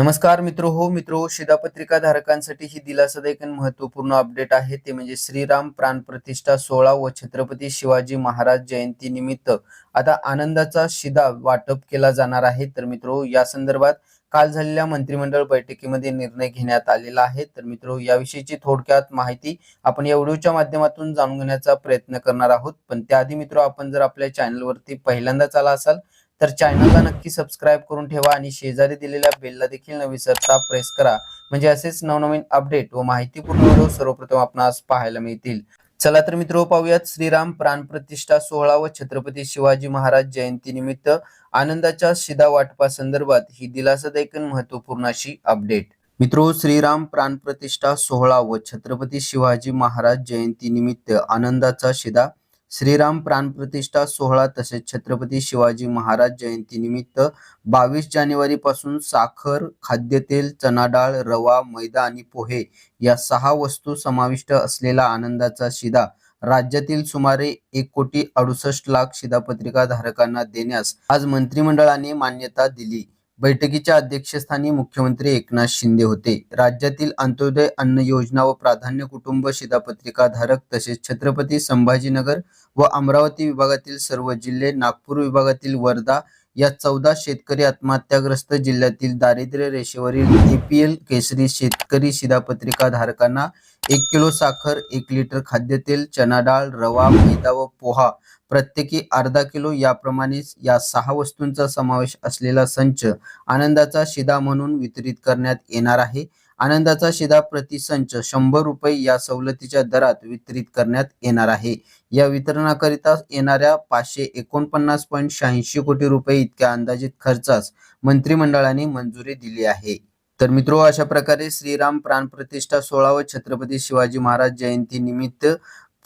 नमस्कार मित्र हो मित्र शिधापत्रिका धारकांसाठी ही दिलासादायक आणि महत्त्वपूर्ण अपडेट आहे. ते म्हणजे श्रीराम प्राण प्रतिष्ठा सोहळा व छत्रपती शिवाजी महाराज जयंती निमित्त आता आनंदाचा शिधा वाटप केला जाणार आहे. तर मित्र या संदर्भात काल झालेल्या मंत्रिमंडळ बैठकीमध्ये निर्णय घेण्यात आलेला आहे. तर मित्र याविषयीची थोडक्यात माहिती आपण या व्हिडिओच्या माध्यमातून जाणून घेण्याचा प्रयत्न करणार आहोत. पण त्याआधी मित्र आपण जर आपल्या चॅनलवरती पहिल्यांदाच आला असाल तर चॅनलला नक्की सबस्क्राईब करून ठेवा आणि शेजारी दिलेल्या बेलला देखील न विसरता प्रेस करा. म्हणजे असेच नवनवीन अपडेट व माहितीपूर्ण व्हिडिओ सर्वप्रथम आपणास पाहायला मिळतील. चला तर मित्र पाहूयात श्रीराम प्राण प्रतिष्ठा सोहळा व छत्रपती शिवाजी महाराज जयंती निमित्त आनंदाच्या शिदा वाटपा संदर्भात ही दिलासादायक महत्त्वपूर्ण अशी अपडेट मित्रो श्रीराम प्राण प्रतिष्ठा सोहळा व छत्रपती शिवाजी महाराज जयंती निमित्त आनंदाचा शिदा श्रीराम प्राण प्रतिष्ठा सोहळा तसेच छत्रपती शिवाजी महाराज जयंतीनिमित्त बावीस जानेवारी पासून साखर खाद्यतेल चना डाळ रवा मैदा आणि पोहे या सहा वस्तू समाविष्ट असलेला आनंदाचा शिदा राज्यातील सुमारे एक कोटी अडुसष्ट लाख शिधापत्रिका धारकांना देण्यास आज मंत्रिमंडळाने मान्यता दिली. बैठकीच्या अध्यक्षस्थानी मुख्यमंत्री एकनाथ शिंदे होते. राज्यातील अंत्योदय अन्न योजना व प्राधान्य कुटुंब शिधापत्रिका धारक तसेच छत्रपती संभाजीनगर व अमरावती विभागातील सर्व जिल्हे नागपूर विभागातील वर्धा या चौदा शेतकरी आत्महत्याग्रस्त जिल्ह्यातील दारिद्र्य रेषेवरील एपीएल केसरी शेतकरी शिधापत्रिका धारकांना एक किलो साखर एक लिटर खाद्यतेल चना डाळ रवा मैदा व पोहा प्रत्येकी अर्धा किलो याप्रमाणेच या सहा वस्तूंचा समावेश असलेला संच आनंदाचा शिदा म्हणून वितरित करण्यात येणार आहे. आनंदाचा शिदा प्रतिसंच शंभर रुपये या सवलतीच्या दरात वितरित करण्यात येणार आहे. या वितरणाकरिता येणाऱ्या पाचशे एकोणपन्नास पॉईंट शहाऐंशी कोटी रुपये इतक्या अंदाजित खर्चास मंत्रिमंडळाने मंजुरी दिली आहे. तर मित्रो अशा प्रकारे श्रीराम प्राण प्रतिष्ठा सोहळा व छत्रपती शिवाजी महाराज जयंती निमित्त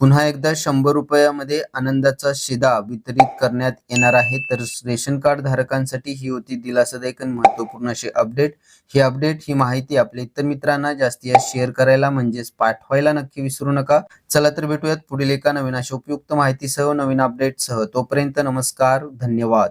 पुन्हा एकदा शंभर रुपयामध्ये आनंदाचा शिदा वितरित करण्यात येणार आहे. तर रेशन कार्ड धारकांसाठी ही होती दिलासादायक आणि महत्त्वपूर्ण अशी अपडेट. ही अपडेट ही माहिती आपल्या इतर मित्रांना जास्तीत शेअर करायला म्हणजेच पाठवायला नक्की विसरू नका. चला तर भेटूयात पुढील एका नवीन अशा उपयुक्त माहितीसह नवीन अपडेटसह. तोपर्यंत नमस्कार धन्यवाद.